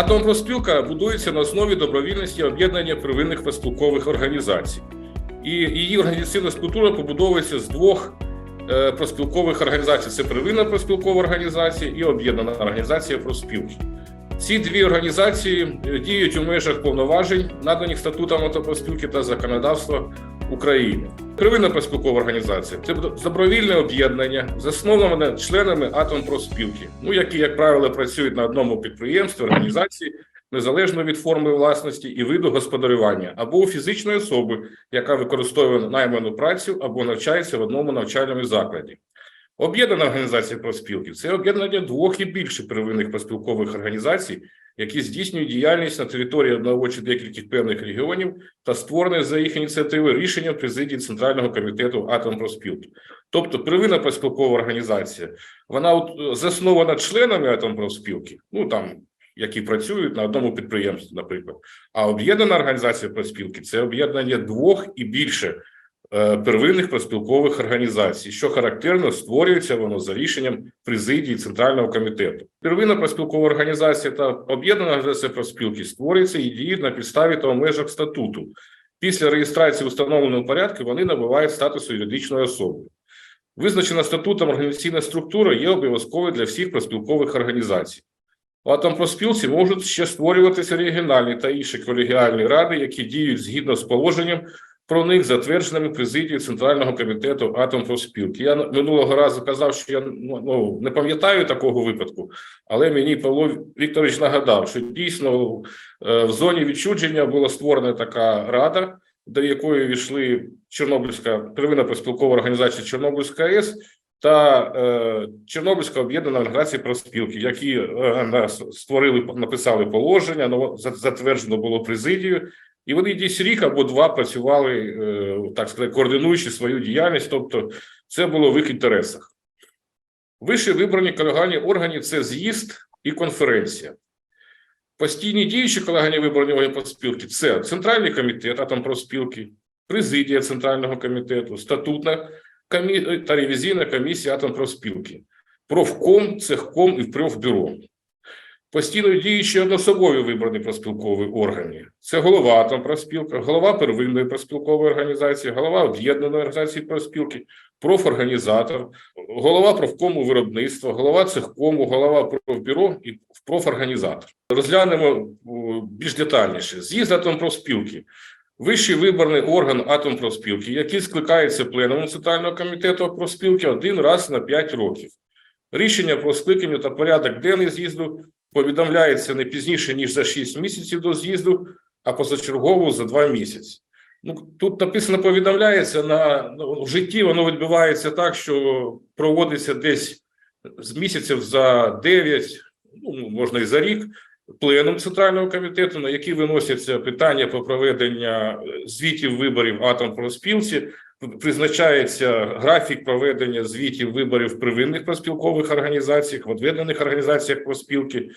Атомпроспілка будується на основі добровільності об'єднання первинних проспілкових організацій. І її організаційна структура побудовується з двох е, проспілкових організацій: це первинна проспілкова організація і об'єднана організація проспілки. Ці дві організації е, діють у межах повноважень, наданих статутом автопроспілки та законодавства України. Первинна проспілкова організація це добровільне об'єднання, засноване членами атомпроспілки, ну які, як правило, працюють на одному підприємстві, організації незалежно від форми власності і виду господарювання, або у фізичної особи, яка використовує найману працю або навчається в одному навчальному закладі. Об'єднана організація профспілки це об'єднання двох і більше первинних проспілкових організацій, які здійснюють діяльність на території одного чи декількох певних регіонів та створене за їх ініціативи рішенням президії Центрального комітету Атомпроспілки. Тобто, первинна проспілкова організація, вона от заснована членами Атомпроспілки, ну там які працюють на одному підприємстві, наприклад. А об'єднана організація проспілки це об'єднання двох і більше е, первинних проспілкових організацій, що характерно створюється воно за рішенням президії Центрального комітету. Первинна проспілкова організація та об'єднана організація проспілки створюється і діють на підставі та в межах статуту. Після реєстрації установленого порядку вони набувають статусу юридичної особи. Визначена статутом організаційна структура є обов'язковою для всіх проспілкових організацій. У атомпроспілці можуть ще створюватися регіональні та інші колегіальні ради, які діють згідно з положенням про них, затвердженими президією Центрального комітету атомпроспілки. Я минулого разу казав, що я ну, не пам'ятаю такого випадку, але мені Павло Вікторович нагадав, що дійсно е, в зоні відчудження була створена така рада, до якої війшли Чорнобильська первинна проспілкова організація Чорнобильська АЕС та е, Чорнобильська об'єднана організація профспілки, які е, створили, написали положення, затверджено було президією, і вони десь рік або два працювали, е, так сказати, координуючи свою діяльність, тобто це було в їх інтересах. Вище вибрані колегіальні органи це з'їзд і конференція. Постійні діючі колегіальні вибрані органи профспілки – це Центральний комітет атомпроспілки, президія Центрального комітету, статутна комі... та ревізійна комісія атомпроспілки, профком, цехком і профбюро. Постійно діючі однособові вибрані проспілкові органи. Це голова атомпроспілка, голова первинної проспілкової організації, голова об'єднаної організації проспілки, профорганізатор, голова профкому виробництва, голова цехкому, голова профбюро і профорганізатор. Розглянемо більш детальніше. З'їзд атомпроспілки Вищий виборний орган атомпроспілки, який скликається пленумом Центрального комітету проспілки один раз на 5 років. Рішення про скликання та порядок денний з'їзду повідомляється не пізніше, ніж за 6 місяців до з'їзду, а позачергово за 2 місяці. Ну, Тут написано повідомляється, на ну, в житті воно відбувається так, що проводиться десь з місяців за 9, ну, можна і за рік пленум центрального комітету, на який виносяться питання про проведення звітів виборів атомпроспілці, призначається графік проведення звітів виборів при винних проспілкових організаціях, в відведених організаціях проспілки,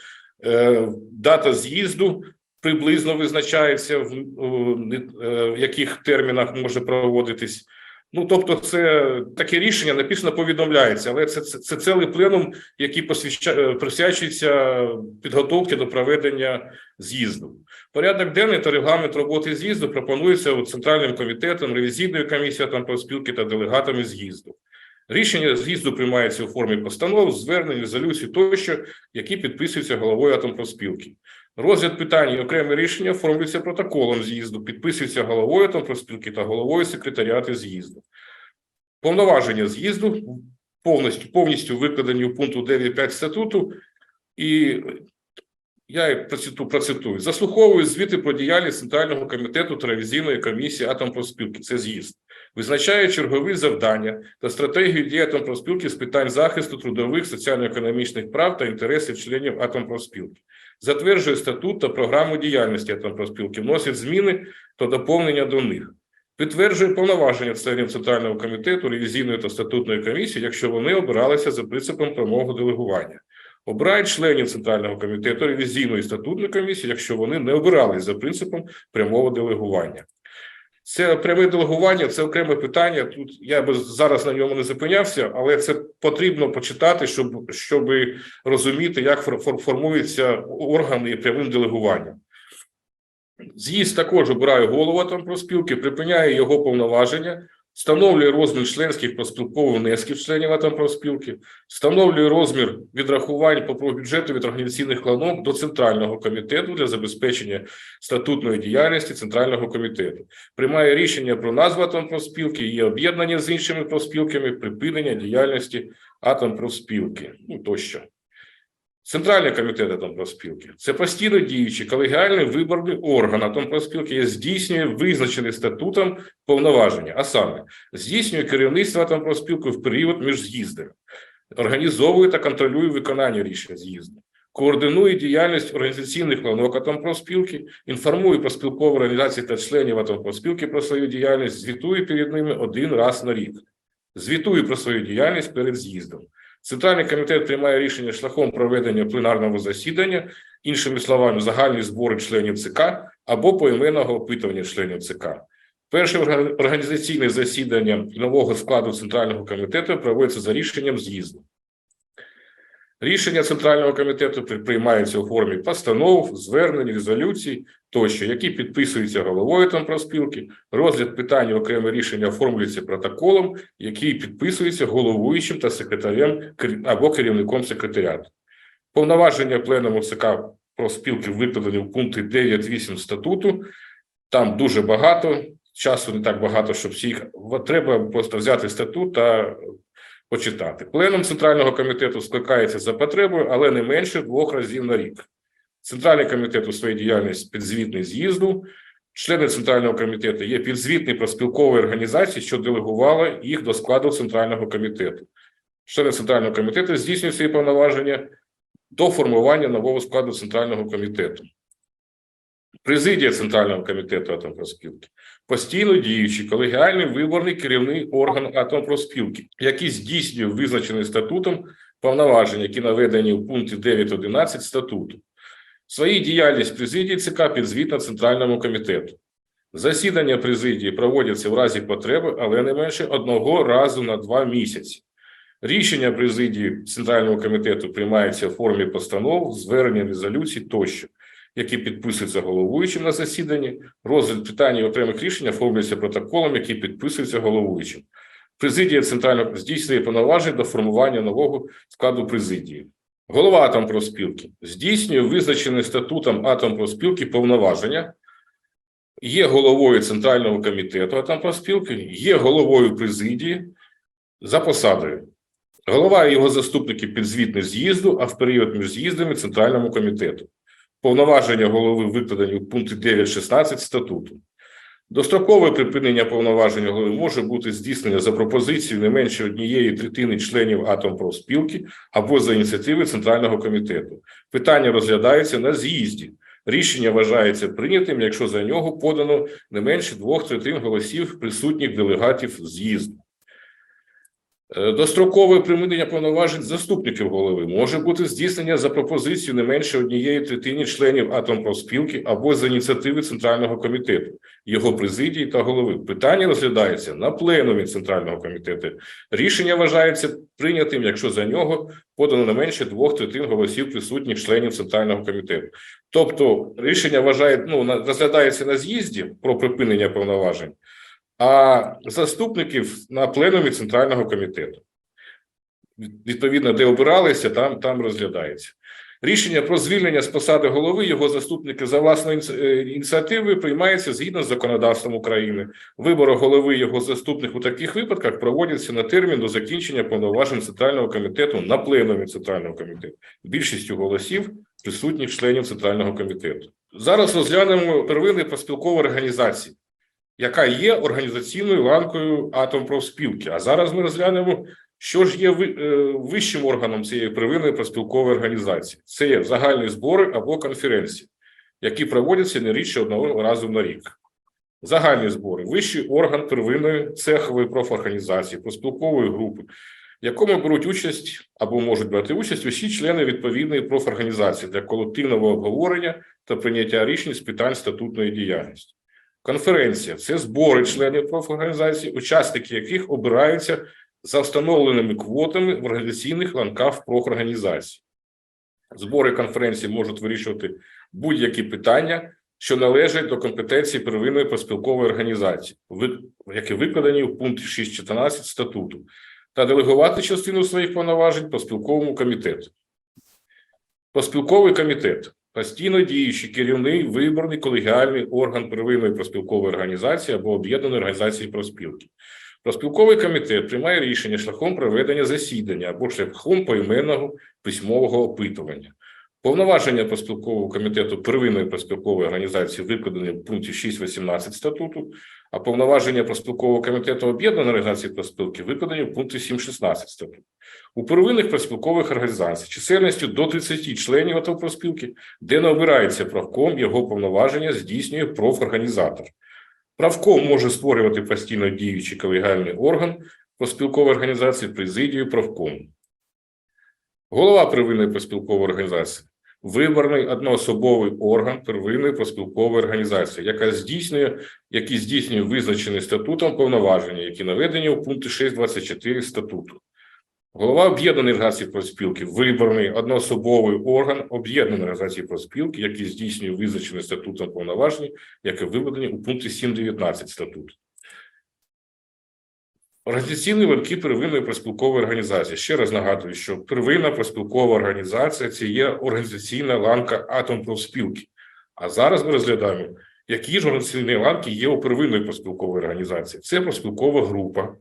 е, дата з'їзду. Приблизно визначається в, е, в яких термінах може проводитись Ну, тобто, це таке рішення написано повідомляється, але це це, це цілий пленум, який посвяща, присвячується підготовці до проведення з'їзду. Порядок денний та регламент роботи з'їзду пропонується центральним комітетом, ревізійною комісією там профспілки та делегатами з'їзду. Рішення з'їзду приймається у формі постанов, звернень, резолюцій тощо, які підписуються головою атомпроспілки. Розгляд питань і окреме рішення оформлюється протоколом з'їзду, підписується головою проспілки та головою секретаріату з'їзду. Повноваження з'їзду повністю повністю викладені у пункту 9.5 статуту, і я процитую, процитую. заслуховую звіти про діяльність Центрального комітету та ревізійної комісії атомпроспілки. Це з'їзд. Визначає чергові завдання та стратегію дії атомпроспілки з питань захисту трудових, соціально-економічних прав та інтересів членів атомпроспілки затверджує статут та програму діяльності атомпроспілки, вносить зміни та доповнення до них, підтверджує повноваження членів Центрального комітету, ревізійної та статутної комісії, якщо вони обиралися за принципом прямого делегування. Обирають членів Центрального комітету ревізійної і статутної комісії, якщо вони не обирались за принципом прямого делегування. Це пряме делегування, це окреме питання. Тут я би зараз на ньому не зупинявся, але це потрібно почитати, щоб, щоб розуміти, як фор- фор- формуються органи прямим делегуванням. З'їзд також обирає голову атомпроспілки, припиняє його повноваження, встановлює розмір членських проспілкових внесків членів атомпроспілки, встановлює розмір відрахувань по бюджету від організаційних кланок до Центрального комітету для забезпечення статутної діяльності Центрального комітету, приймає рішення про назву атомпроспілки, її об'єднання з іншими профспілками, припинення діяльності атомпроспілки, ну тощо. Центральний комітет атомпроспілки – це постійно діючий колегіальний виборний орган атомпроспілки, який здійснює визначений статутом повноваження, а саме здійснює керівництво атомпроспілки в період між з'їздами, організовує та контролює виконання рішень з'їзду, координує діяльність організаційних ланок атомпроспілки, інформує про спілкові організації та членів атомпроспілки про свою діяльність, звітує перед ними один раз на рік, звітує про свою діяльність перед з'їздом. Центральний комітет приймає рішення шляхом проведення пленарного засідання, іншими словами, загальні збори членів ЦК або поіменного опитування членів ЦК. Перше організаційне засідання нового складу Центрального комітету проводиться за рішенням з'їзду. Рішення Центрального комітету при- приймаються у формі постанов, звернень, резолюцій тощо, які підписуються головою там проспілки. Розгляд питань окреме рішення оформлюється протоколом, який підписується головуючим та секретарем або керівником секретаріату. Повноваження пленуму ЦК профспілки викладені в пункти 9-8 статуту. Там дуже багато, часу не так багато, щоб всіх. Треба просто взяти статут та почитати. Пленум Центрального комітету скликається за потребою, але не менше двох разів на рік. Центральний комітет у своїй діяльності підзвітний з'їзду. Члени Центрального комітету є підзвітні проспілкові організації, що делегували їх до складу Центрального комітету. Члени Центрального комітету здійснюють свої повноваження до формування нового складу Центрального комітету. Президія Центрального комітету атомпроспілки постійно діючий колегіальний виборний керівний орган атомпроспілки, який здійснює визначений статутом повноваження, які наведені в пункті 9.11 статуту. Своїй діяльність президії ЦК підзвітна Центральному комітету. Засідання президії проводяться в разі потреби, але не менше одного разу на два місяці. Рішення президії Центрального комітету приймаються в формі постанов, звернень, резолюцій тощо, які підписуються головуючим на засіданні. Розгляд питань і окремих рішень оформлюється протоколом, який підписується головуючим. Президія Центрального здійснює повноваження до формування нового складу президії. Голова атомпроспілки здійснює визначений статутом атомпроспілки повноваження, є головою Центрального комітету атомпроспілки, є головою президії за посадою. Голова і його заступники підзвітні з'їзду, а в період між з'їздами Центральному комітету. Повноваження голови викладені в пункті 9.16 статуту. Дострокове припинення повноважень голови може бути здійснення за пропозицією не менше однієї третини членів атомпрофспілки або за ініціативи Центрального комітету. Питання розглядається на з'їзді. Рішення вважається прийнятим, якщо за нього подано не менше двох третин голосів присутніх делегатів з'їзду. Е, Дострокове припинення повноважень заступників голови може бути здійснення за пропозицією не менше однієї третини членів атомпрофспілки або за ініціативи Центрального комітету, його президії та голови. Питання розглядається на пленумі Центрального комітету. Рішення вважається прийнятим, якщо за нього подано не менше двох третин голосів присутніх членів Центрального комітету. Тобто рішення вважає, ну, розглядається на з'їзді про припинення повноважень, а заступників на пленумі Центрального комітету. Відповідно, де обиралися, там, там розглядається. Рішення про звільнення з посади голови його заступники за власною е, ініціативою приймається згідно з законодавством України. Вибори голови його заступник у таких випадках проводяться на термін до закінчення повноважень Центрального комітету на пленумі Центрального комітету більшістю голосів присутніх членів Центрального комітету. Зараз розглянемо первинні проспілкові організації, яка є організаційною ланкою атомпрофспілки. А зараз ми розглянемо що ж є е, вищим органом цієї первинної проспілкової організації? Це є загальні збори або конференції, які проводяться не рідше одного разу на рік. Загальні збори вищий орган первинної цехової профорганізації, проспілкової групи, в якому беруть участь або можуть брати участь усі члени відповідної профорганізації для колективного обговорення та прийняття рішень з питань статутної діяльності. Конференція це збори членів профорганізації, учасники яких обираються за встановленими квотами в організаційних ланках профорганізацій. Збори конференції можуть вирішувати будь-які питання, що належать до компетенції первинної проспілкової організації, які викладені в пункті 6.14 статуту, та делегувати частину своїх повноважень проспілковому комітету. Проспілковий комітет постійно діючий керівний виборний колегіальний орган первинної проспілкової організації або об'єднаної організації проспілки. Проспілковий комітет приймає рішення шляхом проведення засідання або шляхом поіменного письмового опитування. Повноваження проспілкового комітету первинної проспілкової організації викладені в пункті 6.18 статуту, а повноваження проспілкового комітету об'єднаної організації проспілки викладені в пункті 7.16 статуту. У первинних проспілкових організацій чисельністю до 30 членів АТО проспілки, де не обирається правком, його повноваження здійснює профорганізатор. Правком може створювати постійно діючий колегіальний орган проспілкової організації президію правкому. Голова первинної проспілкової організації виборний одноособовий орган первинної проспілкової організації, яка здійснює, який здійснює визначені статутом повноваження, які наведені у пункті 6.24 статуту. Голова об'єднаної організації проспілки виборний одноособовий орган об'єднаної організації проспілки, який здійснює визначені статутом повноваження, яке виведені у пункті 7.19 статуту. Організаційні варки первинної проспілкової організації. Ще раз нагадую, що первинна проспілкова організація це є організаційна ланка атомпрофспілки. А зараз ми розглядаємо, які ж організаційні ланки є у первинної проспілкової організації. Це проспілкова група,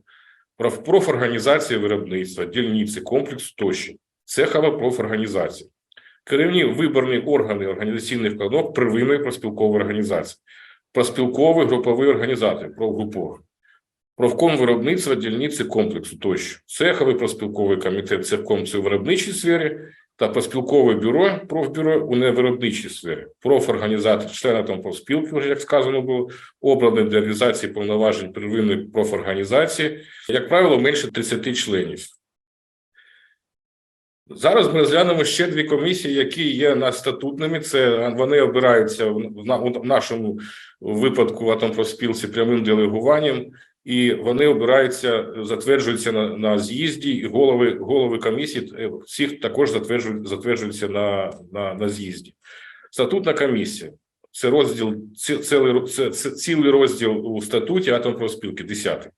профорганізація виробництва, дільниці, комплекс тощо. Цехова профорганізація. Керівні виборні органи організаційних складок первинної проспілкової організації, проспілковий груповий організатор, профгрупор. Профком виробництва дільниці комплексу тощо. Цеховий проспілковий комітет цехком це у виробничій сфері та проспілкове бюро, профбюро у невиробничій сфері. Профорганізатор, члена там профспілки, вже як сказано було, обраний для реалізації повноважень первинної профорганізації, як правило, менше 30 членів. Зараз ми розглянемо ще дві комісії, які є на статутними. Це вони обираються в нашому випадку в атомпроспілці прямим делегуванням і вони обираються, затверджуються на, на з'їзді, і голови голови комісії е, всіх також затверджують, затверджуються на, на, на з'їзді. Статутна комісія це розділ, ці- цілий, це, це цілий розділ у статуті атомпроспілки, 10.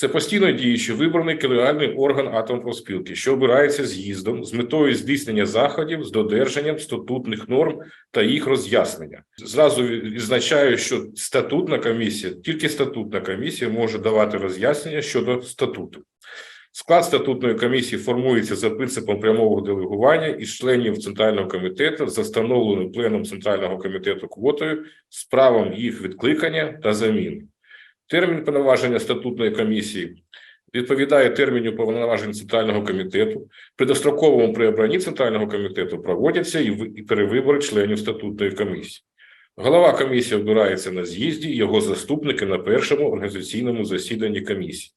Це постійно діючий вибраний колегіальний орган атомпроспілки, що обирається з'їздом з метою здійснення заходів з додержанням статутних норм та їх роз'яснення. Зразу відзначаю, що статутна комісія, тільки статутна комісія може давати роз'яснення щодо статуту. Склад статутної комісії формується за принципом прямого делегування із членів Центрального комітету за встановленим пленом Центрального комітету квотою з правом їх відкликання та заміни. Термін повноваження статутної комісії відповідає терміну повноважень Центрального комітету. При достроковому при обранні Центрального комітету проводяться і перевибори членів статутної комісії. Голова комісії обирається на з'їзді, його заступники на першому організаційному засіданні комісії.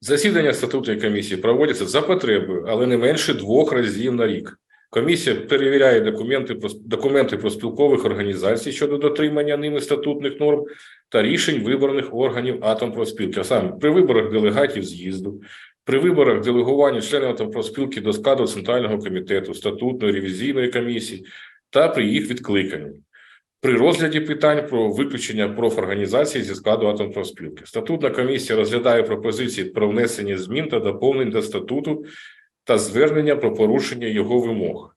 Засідання статутної комісії проводяться за потребою, але не менше двох разів на рік. Комісія перевіряє документи про документи про спілкових організацій щодо дотримання ними статутних норм та рішень виборних органів атомпроспілки, саме при виборах делегатів з'їзду, при виборах делегування членів атомпроспілки до складу центрального комітету, статутної ревізійної комісії та при їх відкликанні. При розгляді питань про виключення профорганізації зі складу атомпроспілки. Статутна комісія розглядає пропозиції про внесення змін та доповнень до статуту та звернення про порушення його вимог.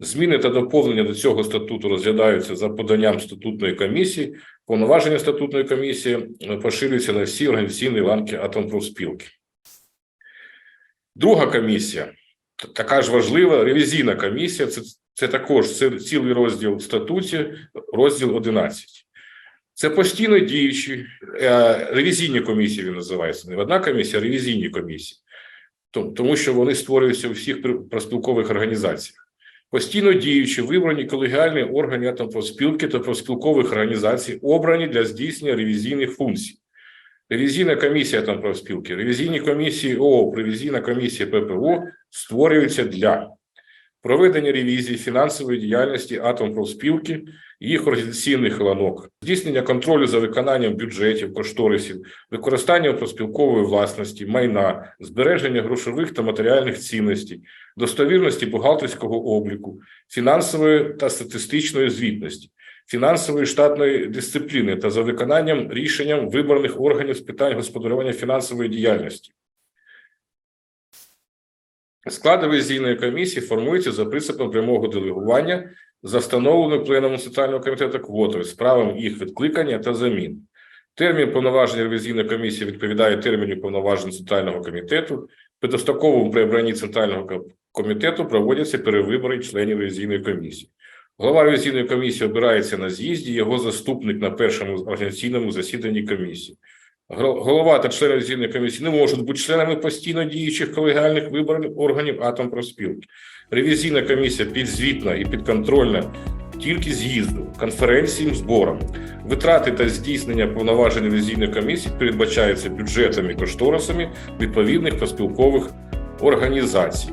Зміни та доповнення до цього статуту розглядаються за поданням статутної комісії. Повноваження статутної комісії е, поширюються на всі організаційні ланки атомпрофспілки. Друга комісія, така ж важлива, ревізійна комісія. Це, це також це цілий розділ в статуті, розділ 11. Це постійно діючі е, ревізійні комісії. Він називається не одна комісія, а ревізійні комісії. Тому- що вони створюються у всіх пр- проспілкових організаціях. Постійно діючі вибрані колегіальні органи атомпроспілки та профспілкових організацій, обрані для здійснення ревізійних функцій. Ревізійна комісія атомпроспілки, ревізійні комісії ООП, ревізійна комісія ППО створюються для проведення ревізії фінансової діяльності атомпроспілки їх організаційних ланок, здійснення контролю за виконанням бюджетів, кошторисів, використання проспілкової власності, майна, збереження грошових та матеріальних цінностей, достовірності бухгалтерського обліку, фінансової та статистичної звітності, фінансової штатної дисципліни та за виконанням рішенням виборних органів з питань господарювання фінансової діяльності. Склад ревізійної комісії формується за принципом прямого делегування за встановленою пленумом Центрального комітету квотою з правом їх відкликання та замін. Термін повноважень ревізійної комісії відповідає терміну повноважень Центрального комітету. При достроковому при обранні Центрального комітету проводяться перевибори членів ревізійної комісії. Голова ревізійної комісії обирається на з'їзді, його заступник на першому організаційному засіданні комісії. Голова та члени ревізійної комісії не можуть бути членами постійно діючих колегіальних виборних органів атомпроспілки. Ревізійна комісія підзвітна і підконтрольна тільки з'їзду, конференціям, зборам. Витрати та здійснення повноважень ревізійної комісії передбачаються бюджетами і кошторисами відповідних проспілкових організацій.